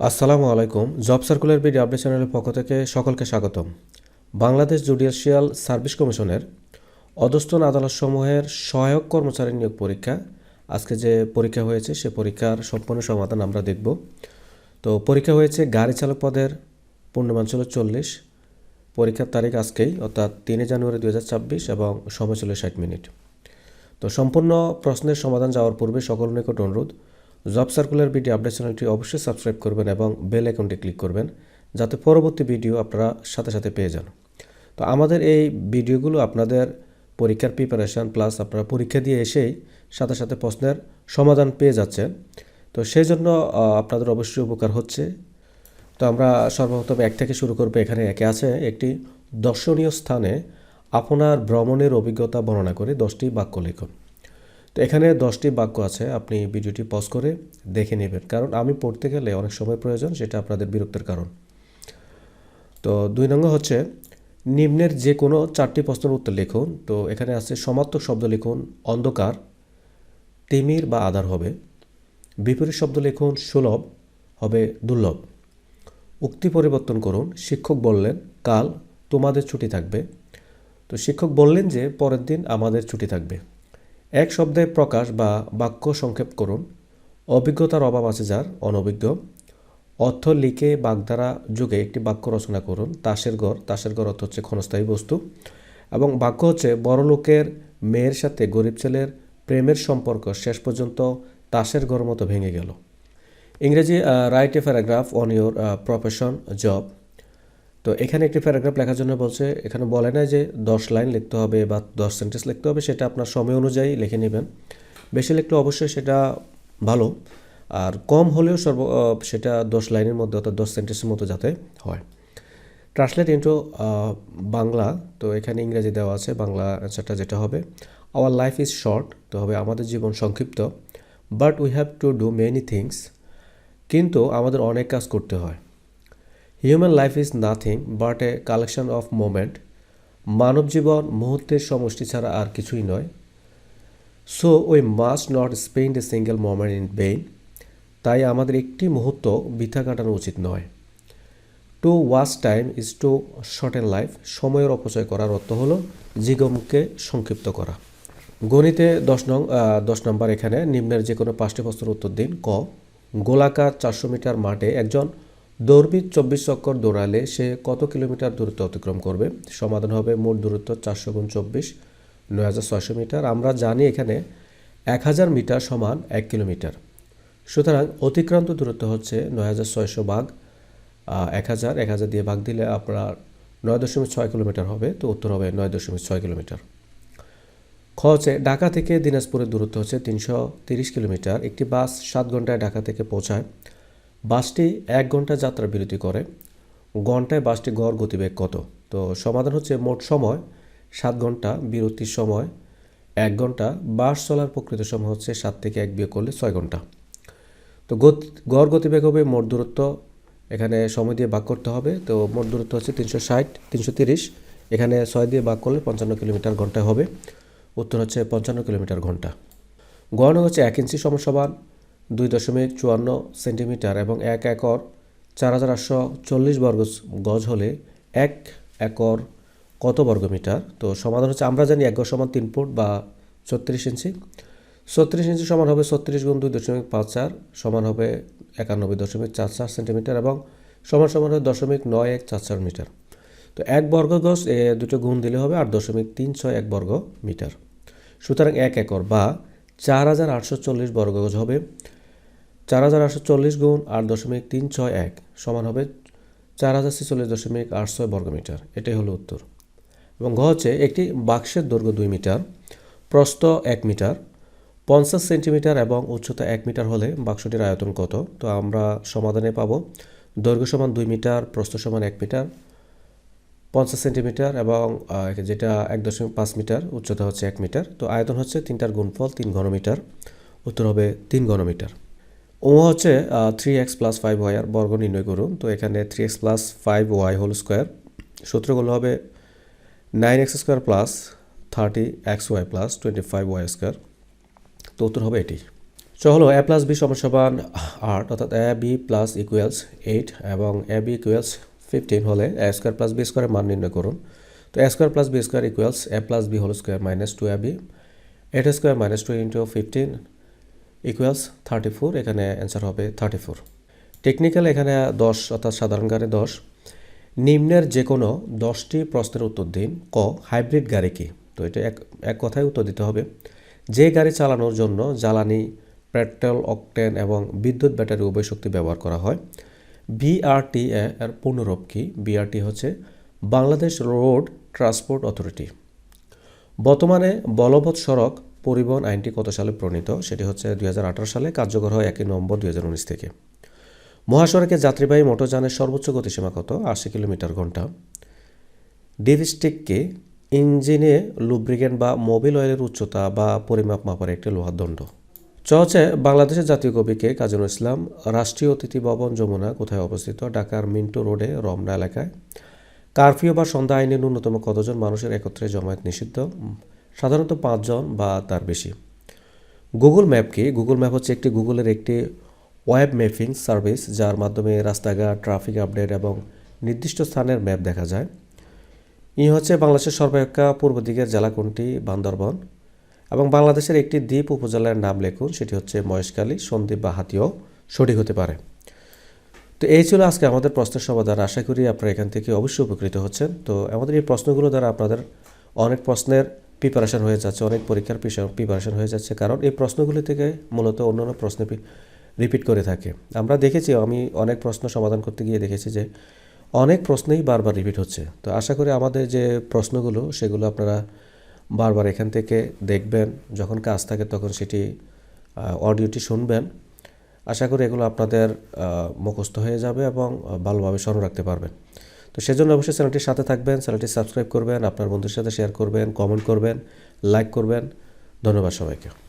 আসসালামু আলাইকুম। Job circular BD update চ্যানেলের পক্ষ থেকে সকলকে স্বাগতম। বাংলাদেশ জুডিশিয়াল সার্ভিস কমিশনের অধস্তন আদালতসমূহের সহায়ক কর্মচারী নিয়োগ পরীক্ষা। আজকে যে পরীক্ষা হয়েছে, সে পরীক্ষার সম্পূর্ণ সমাধান আমরা দেখব। তো পরীক্ষা হয়েছে গাড়ি চালক পদের পূর্ণমান ছিল চল্লিশ। পরীক্ষার তারিখ আজকেই, অর্থাৎ তিনে জানুয়ারি দু হাজার ছাব্বিশ এবং সময় ছিল ষাট মিনিট। তো সম্পূর্ণ প্রশ্নের সমাধান যাওয়ার পূর্বে সকল নিকট অনুরোধ জব সার্কুলার ভিডিও আপডেট চ্যানেলটি অবশ্যই সাবস্ক্রাইব করবেন এবং বেল আইকনটি ক্লিক করবেন, যাতে পরবর্তী ভিডিও আপনারা সাথে সাথে পেয়ে যান। তো আমাদের এই ভিডিওগুলো আপনাদের পরীক্ষার প্রিপারেশান প্লাস আপনারা পরীক্ষা দিয়ে এসেই সাথে সাথে প্রশ্নের সমাধান পেয়ে যাচ্ছেন। তো সেই জন্য আপনাদের অবশ্যই উপকার হচ্ছে। তো আমরা সর্বপ্রথম এক থেকে শুরু করব। এখানে একে আছে একটি দর্শনীয় স্থানে আপনার ভ্রমণের অভিজ্ঞতা বর্ণনা করে দশটি বাক্য লিখুন। তো এখানে দশটি বাক্য আছে, আপনি ভিডিওটি পজ করে দেখে নেবেন। কারণ আমি পড়তে গেলে অনেক সময় প্রয়োজন, সেটা আপনাদের বিরক্তের কারণ। তো দুই নম্বর হচ্ছে, নিম্নের যে কোনো চারটি প্রশ্নের উত্তর লিখুন। তো এখানে আছে সমার্থক শব্দ লিখুন, অন্ধকার, তিমির বা আধার হবে। বিপরীত শব্দ লিখুন, সুলভ হবে দুর্লভ। উক্তি পরিবর্তন করুন, শিক্ষক বললেন, কাল তোমাদের ছুটি থাকবে। তো শিক্ষক বললেন যে, পরের দিন আমাদের ছুটি থাকবে। এক শব্দে প্রকাশ বা বাক্য সংক্ষেপ করুন। অভিজ্ঞতার অভাব আছে যার, অনভিজ্ঞ। অর্থ লিখে বাগধারা যুগে একটি বাক্য রচনা করুন। তাসের ঘর তাসের ঘর অর্থ হচ্ছে ক্ষণস্থায়ী বস্তু। এবং বাক্য হচ্ছে বড় লোকের মেয়ের সাথে গরিব ছেলের প্রেমের সম্পর্ক শেষ পর্যন্ত তাসের ঘর মতো ভেঙে গেল। ইংরেজি write a paragraph on your profession job তো এখানে একটি প্যারাগ্রাফ লেখার জন্য বলছে, এখানে বলে না যে দশ লাইন লিখতে হবে বা দশ সেন্টেন্স লিখতে হবে, সেটা আপনার সময় অনুযায়ী লিখে নেবেন। বেশি লিখলে অবশ্যই সেটা ভালো, আর কম হলেও সর্ব সেটা দশ লাইনের মধ্যে অর্থাৎ দশ সেন্টেন্সের মতো যাতে হয়। ট্রান্সলেট ইন্টু বাংলা, তো এখানে ইংরেজি দেওয়া আছে, বাংলা অ্যান্সারটা যেটা হবে আওয়ার লাইফ ইজ শর্ট তো হবে আমাদের জীবন সংক্ষিপ্ত but we have to do many things কিন্তু আমাদের অনেক কাজ করতে হয়। Human life is nothing but a collection of moment মানব জীবন মুহূর্তের সমষ্টি ছাড়া আর কিছুই নয়। So we must not spend a single moment in vain তাই আমাদের একটি মুহূর্ত বৃথা কাটানো উচিত নয়। To waste time is to shorten life সময়ের অপচয় করার অর্থ হলো জীবনকে সংক্ষিপ্ত করা। গণিতে দশ নং দশ নম্বর এখানে নিম্নের যে কোনো পাঁচটি প্রশ্নের উত্তর দিন। ক, গোলাকার চারশো মিটার মাঠে একজন দৌড়বিদ চব্বিশ চক্কর দৌড়ালে সে কত কিলোমিটার দূরত্ব অতিক্রম করবে? সমাধান হবে মোট দূরত্ব চারশো গুণ চব্বিশ, নয় হাজার ছয়শো মিটার। আমরা জানি এখানে এক হাজার মিটার সমান এক কিলোমিটার। সুতরাং অতিক্রান্ত দূরত্ব হচ্ছে নয় হাজার ছয়শো ভাগ এক হাজার। এক হাজার দিয়ে ভাগ দিলে আপনার নয় দশমিক ছয় কিলোমিটার হবে, তো উত্তর হবে নয় দশমিক ছয় কিলোমিটার। খ হচ্ছে ঢাকা থেকে দিনাজপুরের দূরত্ব হচ্ছে তিনশো তিরিশ কিলোমিটার। একটি বাস সাত ঘন্টায় ঢাকা থেকে পৌঁছায়। বাসটি এক ঘণ্টা যাত্রা বিরতি করে। ঘন্টায় বাসটি গড় গতিবেগ কত? তো সমাধান হচ্ছে মোট সময় সাত ঘণ্টা বিরতির সময়, এক ঘণ্টা বাস চলার প্রকৃত সময় হচ্ছে সাত থেকে এক বিয়োগ করলে ছয় ঘণ্টা। তো গড় গতিবেগ হবে মোট দূরত্ব, এখানে সময় দিয়ে ভাগ করতে হবে, তো মোট দূরত্ব হচ্ছে তিনশো ষাট, তিনশো তিরিশ, এখানে ছয় দিয়ে ভাগ করলে পঞ্চান্ন কিলোমিটার ঘন্টায় হবে, উত্তর হচ্ছে পঞ্চান্ন কিলোমিটার ঘণ্টা। গড় হচ্ছে এক ইঞ্চি সমসমান দুই দশমিক চুয়ান্ন সেন্টিমিটার এবং এক একর চার হাজার আটশো চল্লিশ বর্গ গজ হলে এক একর কত বর্গমিটার তো সমাধান হচ্ছে, আমরা জানি এক গজ সমান তিন ফুট বা ছত্রিশ ইঞ্চি। ছত্রিশ ইঞ্চি সমান হবে ছত্রিশ গুণ দুই দশমিক পাঁচ চার, সমান হবে একানব্বই দশমিক চার চার সেন্টিমিটার এবং সমান সমান হবে দশমিক নয় এক চার চার মিটার। তো এক বর্গ গজ, এ দুটো গুণ দিলে হবে আট দশমিক তিন ছয় এক বর্গ মিটার। সুতরাং এক একর বা চার হাজার আটশো চল্লিশ বর্গ গজ হবে চার হাজার আটশো চল্লিশ গুণ আট দশমিক তিন ছয় এক সমান হবে চার হাজার ছেচল্লিশ দশমিক আট ছয় বর্গমিটার। এটাই হলো উত্তর। এবং ঘ হচ্ছে একটি বাক্সের দৈর্ঘ্য দুই মিটার, প্রস্থ এক মিটার, পঞ্চাশ সেন্টিমিটার এবং উচ্চতা এক মিটার হলে বাক্সটির আয়তন কত? তো আমরা সমাধানে পাব দৈর্ঘ্য সমান দুই মিটার, প্রস্থ সমান এক মিটার, পঞ্চাশ সেন্টিমিটার এবং যেটা এক দশমিক পাঁচ মিটার, উচ্চতা হচ্ছে এক মিটার। তো আয়তন হচ্ছে তিনটার গুণফল তিন ঘনমিটার, উত্তর হবে তিন ঘনমিটার। ও হচ্ছে three X plus five Y আর বর্গ নির্ণয় করুন। তো এখানে three X plus five Y whole square সূত্রগুলো হবে nine X square plus thirty X Y plus twenty five Y square তো উত্তর হবে এটি। হলো এ প্লাস বি সমান আট, অর্থাৎ A B plus equals eight এবং এ বি ইকুয়ালস ফিফটিন হলে এ স্কোয়ার প্লাস বি স্কোয়ারের মান নির্ণয় করুন। তো A square plus B square equals A plus B whole square minus two A B eight square minus two into fifteen equals thirty four এখানে answer হবে thirty four technical এখানে দশ, অর্থাৎ সাধারণ গাড়ি দশ। নিম্নের যে কোনো দশটি প্রশ্নের উত্তর দিন। ক হাইব্রিড গাড়ি কি? তো এটা এক এক কথায় উত্তর দিতে হবে। যে গাড়ি চালানোর জন্য জ্বালানি, পেট্রোল, অকটেন এবং বিদ্যুৎ ব্যাটারি উভয় শক্তি ব্যবহার করা হয়। বিআরটি এর পূর্ণরূপ কি? বিআরটি হচ্ছে বাংলাদেশ রোড ট্রান্সপোর্ট অথরিটি। বর্তমানে বলবৎ সড়ক পরিবহন আইনটি কত সালে প্রণীত? সেটি হচ্ছে দুই হাজার আঠারো সালে, কার্যকর হয় একই নভেম্বর দুই হাজার উনিশ থেকে। মহাসড়কে যাত্রীবাহী মোটরযানের সর্বোচ্চ গতিসীমা কত? আশি কিলোমিটার ঘণ্টা। ডিভিস্টিককে ইঞ্জিনে লুব্রিকেন্ট বা মোবিল অয়েলের উচ্চতা বা পরিমাপ মাপার একটি লোহার দণ্ড। চ হচ্ছে বাংলাদেশের জাতীয় কবিকে কাজী নজরুল ইসলাম রাষ্ট্রীয় অতিথি ভবন যমুনা কোথায় অবস্থিত? ঢাকার মিন্টো রোডে, রমনা এলাকায়। কারফিউ বা সন্ধ্যা আইনে ন্যূনতম কতজন মানুষের একত্রে জমায়েত নিষিদ্ধ? সাধারণত পাঁচজন বা তার বেশি। গুগল ম্যাপ কি গুগল ম্যাপ হচ্ছে একটি গুগলের একটি ওয়েব ম্যাপিং সার্ভিস যার মাধ্যমে রাস্তাঘাট ট্রাফিক আপডেট এবং নির্দিষ্ট স্থানের ম্যাপ দেখা যায়। ই হচ্ছে বাংলাদেশের সর্বাপেক্ষা পূর্ব দিকের জেলা কোনটি? বান্দরবন। এবং বাংলাদেশের একটি দ্বীপ উপজেলার নাম লেখুন, সেটি হচ্ছে মহেশখালী, সন্দ্বীপ বা হাতিও সঠিক হতে পারে। তো এই ছিল আজকে আমাদের প্রশ্নের সমাধান। আশা করি আপনারা এখান থেকে অবশ্যই উপকৃত হচ্ছেন। তো আমাদের এই প্রশ্নগুলো দ্বারা আপনাদের অনেক প্রশ্নের প্রিপারেশন হয়ে যাচ্ছে, অনেক পরীক্ষার প্রিপারেশন হয়ে যাচ্ছে। কারণ এই প্রশ্নগুলি থেকে মূলত অন্যান্য প্রশ্ন রিপিট করে থাকে। আমরা দেখেছি, আমি অনেক প্রশ্ন সমাধান করতে গিয়ে দেখেছি যে অনেক প্রশ্নেই বারবার রিপিট হচ্ছে। তো আশা করি আমাদের যে প্রশ্নগুলো, সেগুলো আপনারা বারবার এখান থেকে দেখবেন, যখন কাজ থাকে তখন সেটি অডিওটি শুনবেন। আশা করি এগুলো আপনাদের মুখস্থ হয়ে যাবে এবং ভালোভাবে স্মরণ রাখতে পারবেন। তো সেজন্য অবশ্যই চ্যানেলটির সাথে থাকবেন, চ্যানেলটি সাবস্ক্রাইব করবেন, আপনার বন্ধুর সাথে শেয়ার করবেন কমেন্ট করবেন লাইক করবেন। ধন্যবাদ সবাইকে।